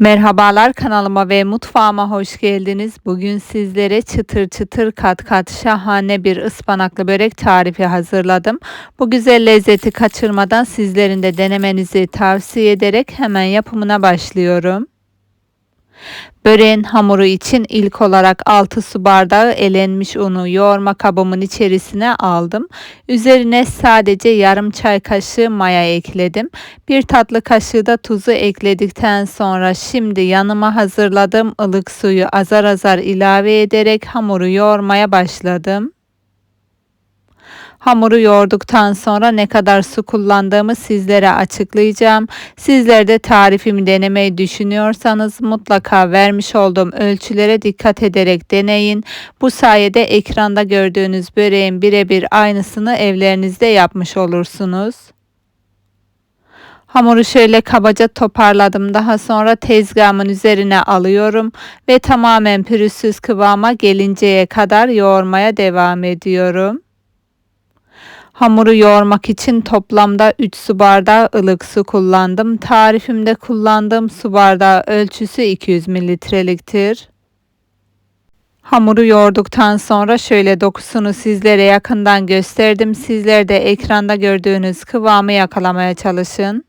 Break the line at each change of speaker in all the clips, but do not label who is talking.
Merhabalar kanalıma ve mutfağıma hoş geldiniz. Bugün sizlere çıtır çıtır kat kat şahane bir ıspanaklı börek tarifi hazırladım. Bu güzel lezzeti kaçırmadan sizlerin de denemenizi tavsiye ederek hemen yapımına başlıyorum. Böreğin hamuru için ilk olarak 6 su bardağı elenmiş unu yoğurma kabımın içerisine aldım. Üzerine sadece yarım çay kaşığı maya ekledim. Bir tatlı kaşığı da tuzu ekledikten sonra şimdi yanıma hazırladığım ılık suyu azar azar ilave ederek hamuru yoğurmaya başladım. Hamuru yoğurduktan sonra ne kadar su kullandığımı sizlere açıklayacağım. Sizler de tarifimi denemeyi düşünüyorsanız mutlaka vermiş olduğum ölçülere dikkat ederek deneyin. Bu sayede ekranda gördüğünüz böreğin birebir aynısını evlerinizde yapmış olursunuz. Hamuru şöyle kabaca toparladım. Daha sonra tezgahımın üzerine alıyorum ve tamamen pürüzsüz kıvama gelinceye kadar yoğurmaya devam ediyorum. Hamuru yoğurmak için toplamda 3 su bardağı ılık su kullandım. Tarifimde kullandığım su bardağı ölçüsü 200 mililitreliktir. Hamuru yoğurduktan sonra şöyle dokusunu sizlere yakından gösterdim. Sizler de ekranda gördüğünüz kıvamı yakalamaya çalışın.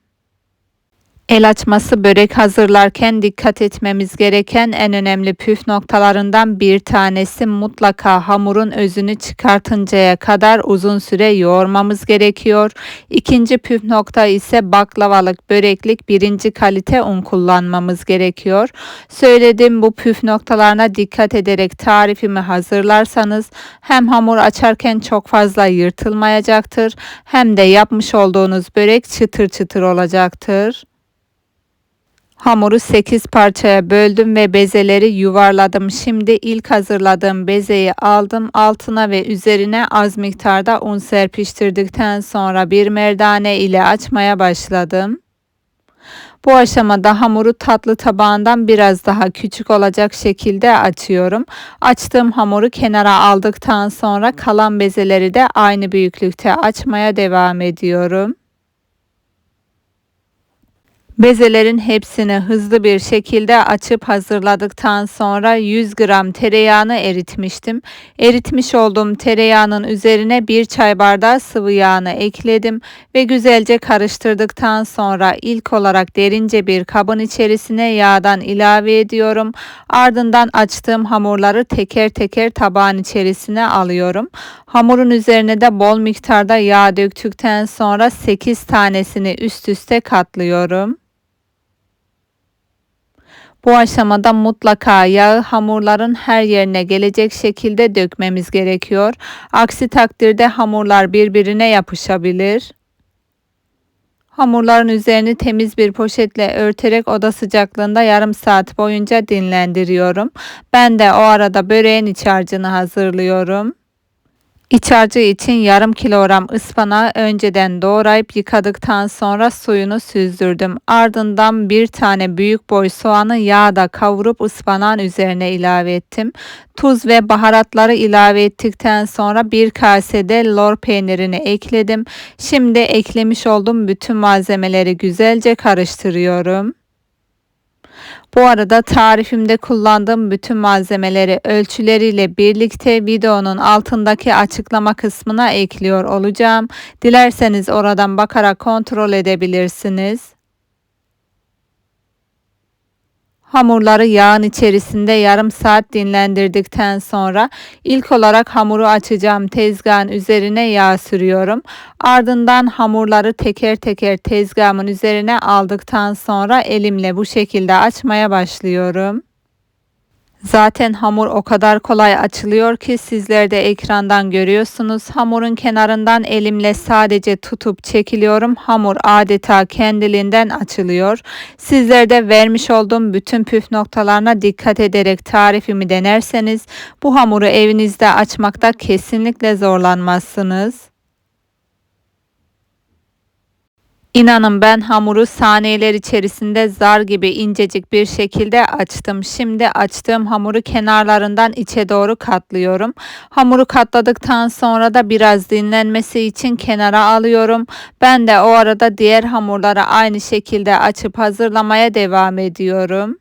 El açması börek hazırlarken dikkat etmemiz gereken en önemli püf noktalarından bir tanesi mutlaka hamurun özünü çıkartıncaya kadar uzun süre yoğurmamız gerekiyor. İkinci püf nokta ise baklavalık böreklik birinci kalite un kullanmamız gerekiyor. Söylediğim bu püf noktalarına dikkat ederek tarifimi hazırlarsanız hem hamur açarken çok fazla yırtılmayacaktır hem de yapmış olduğunuz börek çıtır çıtır olacaktır. Hamuru 8 parçaya böldüm ve bezeleri yuvarladım. Şimdi ilk hazırladığım bezeyi aldım. Altına ve üzerine az miktarda un serpiştirdikten sonra bir merdane ile açmaya başladım. Bu aşamada hamuru tatlı tabağından biraz daha küçük olacak şekilde açıyorum. Açtığım hamuru kenara aldıktan sonra kalan bezeleri de aynı büyüklükte açmaya devam ediyorum. Bezelerin hepsini hızlı bir şekilde açıp hazırladıktan sonra 100 gram tereyağını eritmiştim. Eritmiş olduğum tereyağının üzerine bir çay bardağı sıvı yağını ekledim ve güzelce karıştırdıktan sonra ilk olarak derince bir kabın içerisine yağdan ilave ediyorum. Ardından açtığım hamurları teker teker tabağın içerisine alıyorum. Hamurun üzerine de bol miktarda yağ döktükten sonra 8 tanesini üst üste katlıyorum. Bu aşamada mutlaka yağı hamurların her yerine gelecek şekilde dökmemiz gerekiyor. Aksi takdirde hamurlar birbirine yapışabilir. Hamurların üzerini temiz bir poşetle örterek oda sıcaklığında yarım saat boyunca dinlendiriyorum. Ben de o arada böreğin iç harcını hazırlıyorum. İç harcı için yarım kilogram ıspanağı önceden doğrayıp yıkadıktan sonra suyunu süzdürdüm. Ardından bir tane büyük boy soğanı yağda kavurup ıspanağın üzerine ilave ettim. Tuz ve baharatları ilave ettikten sonra bir kasede lor peynirini ekledim. Şimdi eklemiş olduğum bütün malzemeleri güzelce karıştırıyorum. Bu arada tarifimde kullandığım bütün malzemeleri ölçüleriyle birlikte videonun altındaki açıklama kısmına ekliyor olacağım. Dilerseniz oradan bakarak kontrol edebilirsiniz. Hamurları yağın içerisinde yarım saat dinlendirdikten sonra ilk olarak hamuru açacağım tezgahın üzerine yağ sürüyorum. Ardından hamurları teker teker tezgahımın üzerine aldıktan sonra elimle bu şekilde açmaya başlıyorum. Zaten hamur o kadar kolay açılıyor ki sizler de ekrandan görüyorsunuz. Hamurun kenarından elimle sadece tutup çekiliyorum. Hamur adeta kendiliğinden açılıyor. Sizler de vermiş olduğum bütün püf noktalarına dikkat ederek tarifimi denerseniz bu hamuru evinizde açmakta kesinlikle zorlanmazsınız. İnanın ben hamuru saniyeler içerisinde zar gibi incecik bir şekilde açtım. Şimdi açtığım hamuru kenarlarından içe doğru katlıyorum. Hamuru katladıktan sonra da biraz dinlenmesi için kenara alıyorum. Ben de o arada diğer hamurları aynı şekilde açıp hazırlamaya devam ediyorum.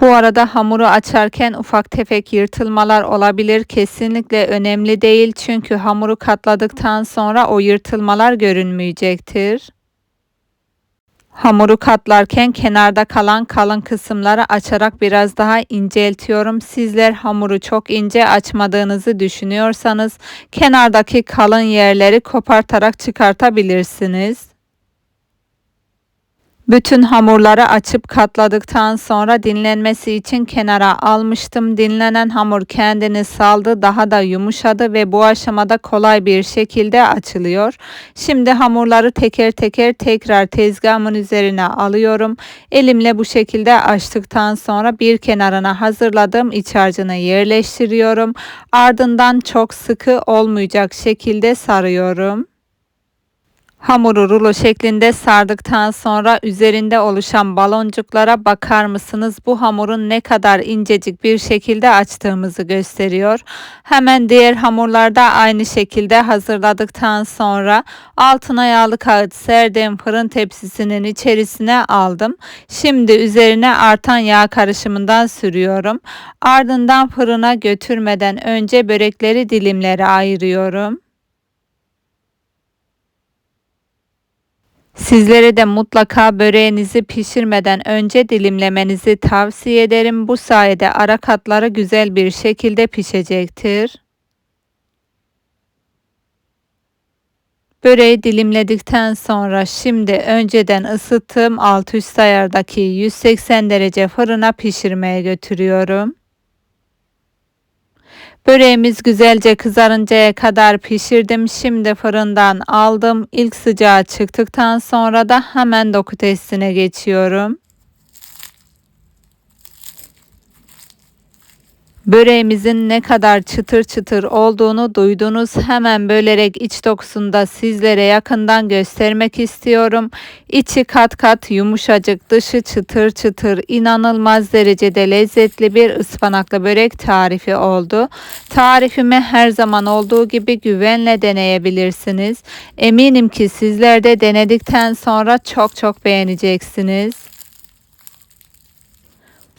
Bu arada hamuru açarken ufak tefek yırtılmalar olabilir. Kesinlikle önemli değil çünkü hamuru katladıktan sonra o yırtılmalar görünmeyecektir. Hamuru katlarken kenarda kalan kalın kısımları açarak biraz daha inceltiyorum. Sizler hamuru çok ince açmadığınızı düşünüyorsanız kenardaki kalın yerleri kopartarak çıkartabilirsiniz. Bütün hamurları açıp katladıktan sonra dinlenmesi için kenara almıştım. Dinlenen hamur kendini saldı, daha da yumuşadı ve bu aşamada kolay bir şekilde açılıyor. Şimdi hamurları teker teker tekrar tezgahımın üzerine alıyorum. Elimle bu şekilde açtıktan sonra bir kenarına hazırladığım iç harcını yerleştiriyorum. Ardından çok sıkı olmayacak şekilde sarıyorum. Hamuru rulo şeklinde sardıktan sonra üzerinde oluşan baloncuklara bakar mısınız? Bu hamurun ne kadar incecik bir şekilde açtığımızı gösteriyor. Hemen diğer hamurlarda aynı şekilde hazırladıktan sonra altına yağlı kağıt serdiğim fırın tepsisinin içerisine aldım. Şimdi üzerine artan yağ karışımından sürüyorum. Ardından fırına götürmeden önce börekleri dilimlere ayırıyorum. Sizlere de mutlaka böreğinizi pişirmeden önce dilimlemenizi tavsiye ederim. Bu sayede ara katları güzel bir şekilde pişecektir. Böreği dilimledikten sonra şimdi önceden ısıttığım alt üst ayardaki 180 derece fırına pişirmeye götürüyorum. Böreğimiz güzelce kızarıncaya kadar pişirdim. Şimdi fırından aldım. İlk sıcağı çıktıktan sonra da hemen doku testine geçiyorum. Böreğimizin ne kadar çıtır çıtır olduğunu duydunuz. Hemen bölerek iç dokusunu da sizlere yakından göstermek istiyorum. İçi kat kat yumuşacık, dışı çıtır çıtır, inanılmaz derecede lezzetli bir ıspanaklı börek tarifi oldu. Tarifimi her zaman olduğu gibi güvenle deneyebilirsiniz. Eminim ki sizler de denedikten sonra çok çok beğeneceksiniz.